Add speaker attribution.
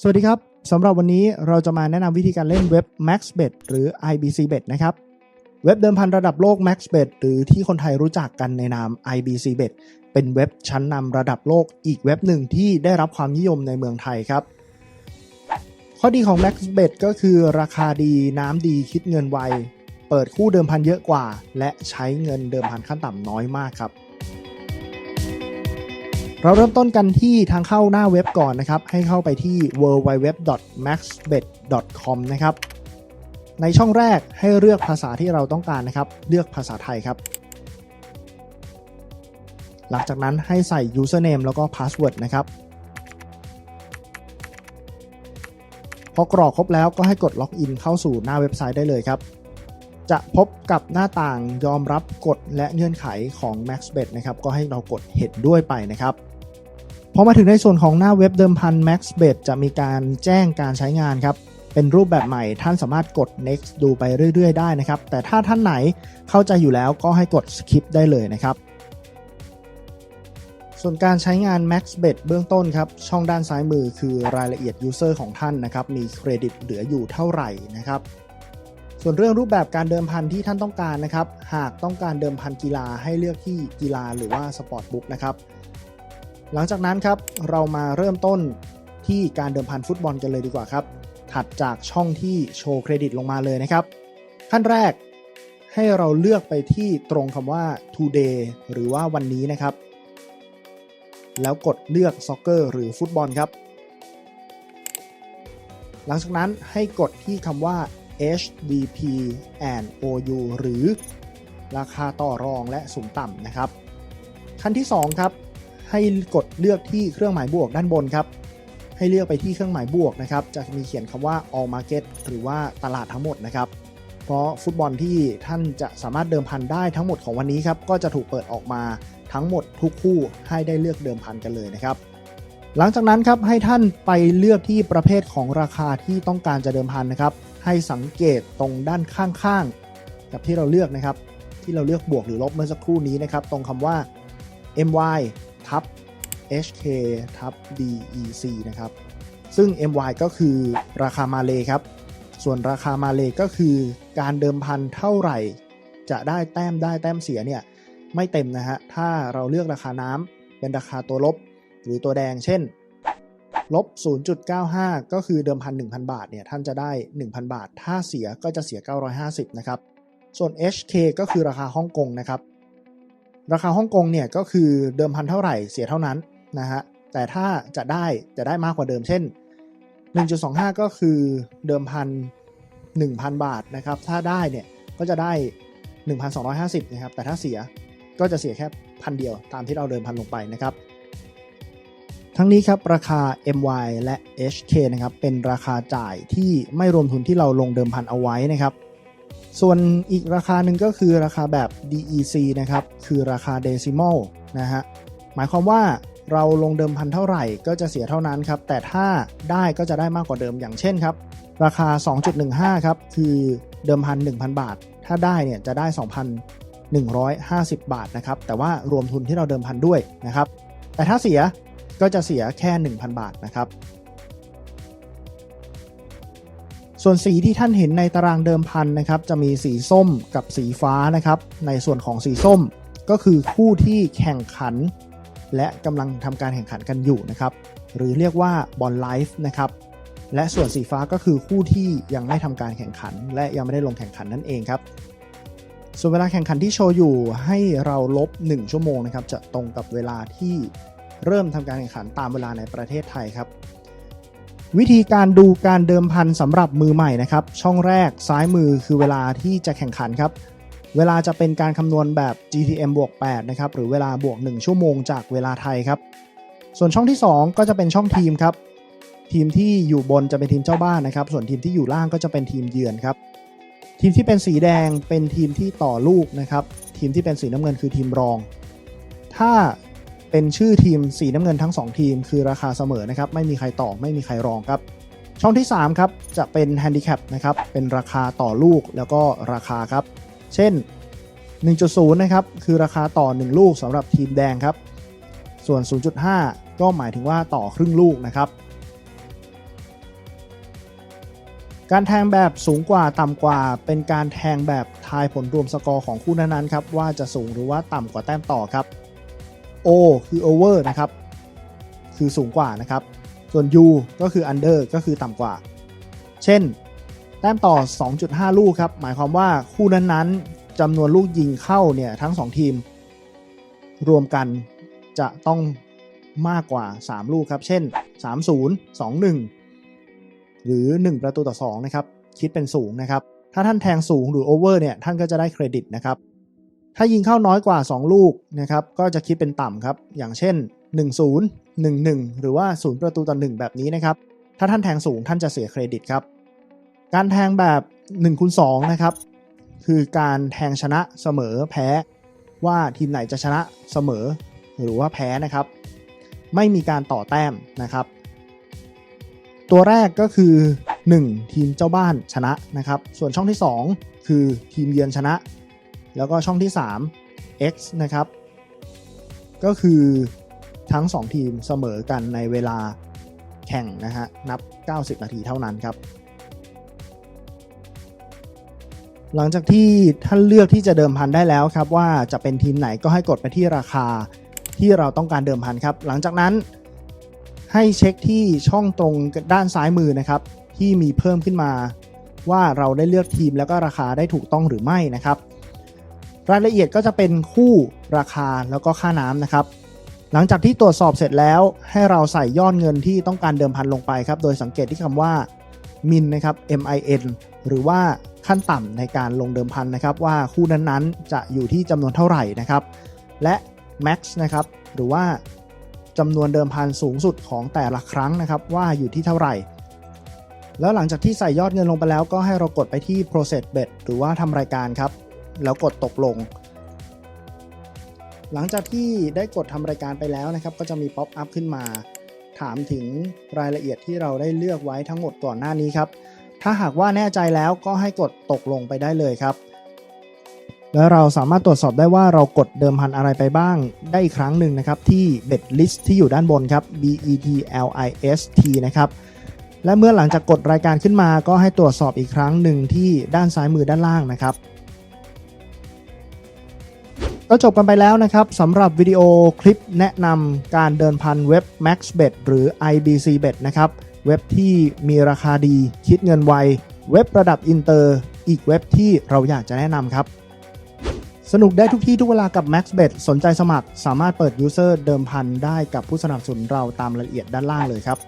Speaker 1: สวัสดีครับสำหรับวันนี้เราจะมาแนะนำวิธีการเล่นเว็บ MaxBet หรือ IBCBet นะครับ เว็บเดิมพันระดับโลก MaxBet หรือที่คนไทยรู้จักกันในนาม IBCBet เป็นเว็บชั้นนำระดับโลกอีกเว็บหนึ่งที่ได้รับความนิยมในเมืองไทยครับ ข้อดีของ MaxBet ก็คือราคาดีน้ำดีคิดเงินไว เปิดคู่เดิมพันเยอะกว่า และใช้เงินเดิมพันขั้นต่ำน้อยมากครับ เราเริ่มต้นกันที่ทางเข้าหน้าเว็บก่อนนะครับ ให้เข้าไปที่ www.maxbet.com นะครับ ในช่องแรกให้เลือกภาษาที่เราต้องการนะครับ เลือกภาษาไทยครับ หลังจากนั้นให้ใส่ username แล้วก็ password นะครับ พอกรอกครบแล้วก็ให้กดล็อกอินเข้าสู่หน้าเว็บไซต์ได้เลยครับ จะพบกับหน้าต่างยอมรับกฎและเงื่อนไขของ MaxBet นะครับ ก็ให้เรากดเห็นด้วยไปนะครับ พอมาถึงในส่วนของหน้าเว็บเดิมพัน MaxBet จะมีการแจ้งการใช้งานครับ เป็นรูปแบบใหม่ท่านสามารถกด next ดูไปเรื่อย ๆ ได้นะครับ แต่ถ้าท่านไหนเข้าใจอยู่แล้วก็ให้กด skip ได้เลยนะครับ ส่วนการใช้งาน MaxBet เบื้องต้นครับ ช่องด้านซ้ายมือคือรายละเอียด User ของท่านนะครับ มีเครดิตเหลืออยู่เท่าไหร่นะครับส่วนเรื่องรูปแบบการเดิมพันที่ท่านต้องการนะครับ หากต้องการเดิมพันกีฬาให้เลือกที่กีฬาหรือว่าสปอร์ตบุ๊กนะครับ หลังจากนั้นครับเรามาเริ่มต้นที่การเดิมพันฟุตบอลกันเลยดีกว่าครับ ถัดจากช่องที่โชว์เครดิตลงมาเลยนะครับ ขั้นแรกให้เราเลือกไปที่ตรงคำว่า today หรือว่าวันนี้นะครับ แล้วกดเลือกซ็อกเกอร์หรือฟุตบอลครับ หลังจากนั้นให้กดที่คำว่า HDP and OU หรือราคาต่อรองและสูงต่ำนะครับ ขั้นที่ 2 ครับ ให้กดเลือกที่เครื่องหมายบวกด้านบนครับ ให้เลือกไปที่เครื่องหมายบวกนะครับ จะมีเขียนคำว่า all market หรือว่าตลาดทั้งหมดนะครับ เพราะฟุตบอลที่ท่านจะสามารถเดิมพันได้ทั้งหมดของวันนี้ครับ ก็จะถูกเปิดออกมาทั้งหมดทุกคู่ให้ได้เลือกเดิมพันกันเลยนะครับ หลังจากนั้นครับให้ท่านไปเลือกที่ประเภทของราคาที่ต้องการจะเดิมพันนะครับ ให้สังเกตตรงด้านข้างๆ กับที่เราเลือกนะครับ ที่เราเลือกบวกหรือลบเมื่อสักครู่นี้นะครับ ตรงคำว่า my ทับ hk ทับ dec นะครับ ซึ่ง my ก็คือราคามาเลยครับ ส่วนราคามาเลยก็คือการเดิมพันเท่าไหร่ จะได้แต้มได้แต้มเสียเนี่ยไม่เต็มนะฮะ ถ้าเราเลือกราคาน้ำเป็นราคาตัวลบหรือตัวแดง เช่น ลบ 0.95 ก็คือเดิมพัน 1,000 บาทเนี่ยท่านจะได้ 1,000 บาท ถ้าเสียก็จะเสีย 950 นะครับ ส่วน HK ก็คือราคาฮ่องกงนะครับ ราคาฮ่องกงเนี่ยก็คือเดิมพันเท่าไหร่เสียเท่านั้นนะฮะแต่ถ้าจะได้จะได้มากกว่าเดิมเช่น 1.25 ก็คือเดิมพัน 1,000 บาทนะครับถ้าได้เนี่ยก็จะได้ 1,250นะครับแต่ถ้าเสียก็จะเสียแค่พันเดียวตามที่เราเดิมพันลงไปนะครับ ทั้งนี้ครับราคา MY และ HK นะครับเป็นราคาจ่ายที่ไม่รวมทุนที่เราลงเดิมพันเอาไว้นะครับ ส่วนอีกราคาหนึ่งก็คือราคาแบบ DEC นะครับ คือราคา decimal นะฮะ หมายความว่าเราลงเดิมพันเท่าไหร่ก็จะเสียเท่านั้นครับ แต่ถ้าได้ก็จะได้มากกว่าเดิมอย่างเช่นครับ ราคา 2.15 ครับ คือเดิมพัน 1,000 บาท ถ้าได้เนี่ยจะได้ 2,150 บาทนะครับ แต่ว่ารวมทุนที่เราเดิมพันด้วยนะครับ แต่ถ้าเสียก็จะเสียแค่ 1,000 บาทนะครับ ส่วนสีที่ท่านเห็นในตารางเดิมพันนะครับ จะมีสีส้มกับสีฟ้านะครับ ในส่วนของสีส้มก็คือคู่ที่แข่งขัน และกำลังทำการแข่งขันกันอยู่นะครับ หรือเรียกว่าบอลไลฟ์นะครับ และส่วนสีฟ้าก็คือคู่ที่ยังไม่ทำการแข่งขัน และยังไม่ได้ลงแข่งขันนั่นเองครับ ส่วนเวลาแข่งขันที่โชว์อยู่ให้เราลบ 1 ชั่วโมงนะครับ จะตรงกับเวลาที่เริ่มทำการแข่งขันตามเวลาในประเทศไทยครับ วิธีการดูการเดิมพันสำหรับมือใหม่นะครับ ช่องแรกซ้ายมือคือเวลาที่จะแข่งขันครับ เวลาจะเป็นการคำนวณแบบ GTM บวก8นะครับ หรือเวลาบวก 1 ชั่วโมงจากเวลาไทยครับ ส่วนช่องที่ 2 ก็จะเป็นช่องทีมครับ ทีมที่อยู่บนจะเป็นทีมเจ้าบ้านนะครับ ส่วนทีมที่อยู่ล่างก็จะเป็นทีมเยือนครับ ทีมที่เป็นสีแดงเป็นทีมที่ต่อลูกนะครับ ทีมที่เป็นสีน้ำเงินคือทีมรอง ถ้า เป็นชื่อทีมสีน้ำเงินทั้ง 2 ทีม คือราคาเสมอนะครับ ไม่มีใครต่อไม่มีใครรองครับ ช่องที่ 3 ครับ จะเป็นแฮนดิแคปนะครับ เป็นราคาต่อลูกแล้วก็ราคาครับ เช่น 1.0 นะครับ คือราคาต่อ 1 ลูกสำหรับทีมแดงครับ ส่วน 0.5 ก็หมายถึงว่าต่อครึ่งลูกนะครับการแทงแบบสูงกว่าต่ำกว่า เป็นการแทงแบบทายผลรวมสกอร์ของคู่นั้นๆครับว่าจะสูงหรือว่าต่ำกว่าแต้มต่อครับ O คือ over นะครับ คือสูงกว่านะครับ ส่วน U ก็คือ under ก็คือต่ำกว่า เช่น แต้มต่อ 2.5 ลูกครับ หมายความว่าคู่นั้นๆจำนวนลูกยิงเข้าเนี่ยทั้ง 2 ทีม รวมกันจะต้องมากกว่า 3 ลูกครับ เช่น 3 0 2 1 หรือ 1 ประตูต่อ 2 นะครับ คิดเป็นสูงนะครับ ถ้าท่านแทงสูงหรือโอเวอร์เนี่ย ท่านก็จะได้เครดิตนะครับ ถ้ายิงเข้าน้อยกว่า 2 ลูกนะครับก็จะคิดเป็นต่ำครับ อย่างเช่น 1 0 1 1 หรือว่า 0 ประตูต่อ 1 แบบนี้นะครับ ถ้าท่านแทงสูงท่านจะเสียเครดิตครับ การแทงแบบ1คูณ2นะครับคือการแทงชนะเสมอแพ้ว่าทีมไหนจะชนะเสมอหรือว่าแพ้นะครับ ไม่มีการต่อแต้มนะครับ ตัวแรกก็คือ 1 ทีมเจ้าบ้านชนะนะครับ ส่วนช่องที่ 2 คือทีมเยือนชนะ แล้วก็ช่องที่ 3 X นะครับ ก็คือทั้ง 2 ทีมเสมอกันในเวลาแข่งนะฮะ นับ 90 นาทีเท่านั้นครับ หลังจากที่ท่านเลือกที่จะเดิมพันได้แล้วครับ ว่าจะเป็นทีมไหนก็ให้กดไปที่ราคาที่เราต้องการเดิมพันครับ หลังจากนั้นให้เช็คที่ช่องตรงด้านซ้ายมือนะครับ ที่มีเพิ่มขึ้นมาว่าเราได้เลือกทีมแล้วก็ราคาได้ถูกต้องหรือไม่นะครับ รายละเอียดก็จะเป็นคู่ราคาแล้วก็ค่าน้ำนะครับ หลังจากที่ตรวจสอบเสร็จแล้ว ให้เราใส่ยอดเงินที่ต้องการเดิมพันลงไปครับ โดยสังเกตที่คำว่า min นะครับ min หรือว่าขั้นต่ำในการลงเดิมพันนะครับ ว่าคู่นั้นๆ จะอยู่ที่จำนวนเท่าไหร่นะครับ และ max นะครับหรือว่าจำนวนเดิมพันสูงสุดของแต่ละครั้งนะครับ ว่าอยู่ที่เท่าไหร่ แล้วหลังจากที่ใส่ยอดเงินลงไปแล้วก็ให้เรากดไปที่ process bet หรือว่าทำรายการครับ แล้วกดตกลง หลังจากที่ได้กดทำรายการไปแล้วนะครับ ก็จะมีป๊อปอัพขึ้นมา ถามถึงรายละเอียดที่เราได้เลือกไว้ทั้งหมดก่อนหน้านี้ครับ ถ้าหากว่าแน่ใจแล้วก็ให้กดตกลงไปได้เลยครับ แล้วเราสามารถตรวจสอบได้ว่าเรากดเดิมพันอะไรไปบ้าง ได้อีกครั้งหนึ่งนะครับที่ bet list ที่อยู่ด้านบนครับ b e t l i s t นะครับและเมื่อหลังจากกดรายการขึ้นมาก็ให้ตรวจสอบอีกครั้งหนึ่งที่ด้านซ้ายมือด้านล่างนะครับ ก็จบกันไปแล้วนะครับสำหรับวิดีโอคลิปแนะนำการเดินพันเว็บ MaxBet หรือ IBCBet นะครับ เว็บที่มีราคาดี คิดเงินไว เว็บระดับอินเตอร์ อีกเว็บที่เราอยากจะแนะนำครับ สนุกได้ทุกที่ทุกเวลากับ MaxBet สนใจสมัคร สามารถเปิด User เดิมพันได้กับผู้สนับสนุนเราตามรายละเอียดด้านล่างเลยครับ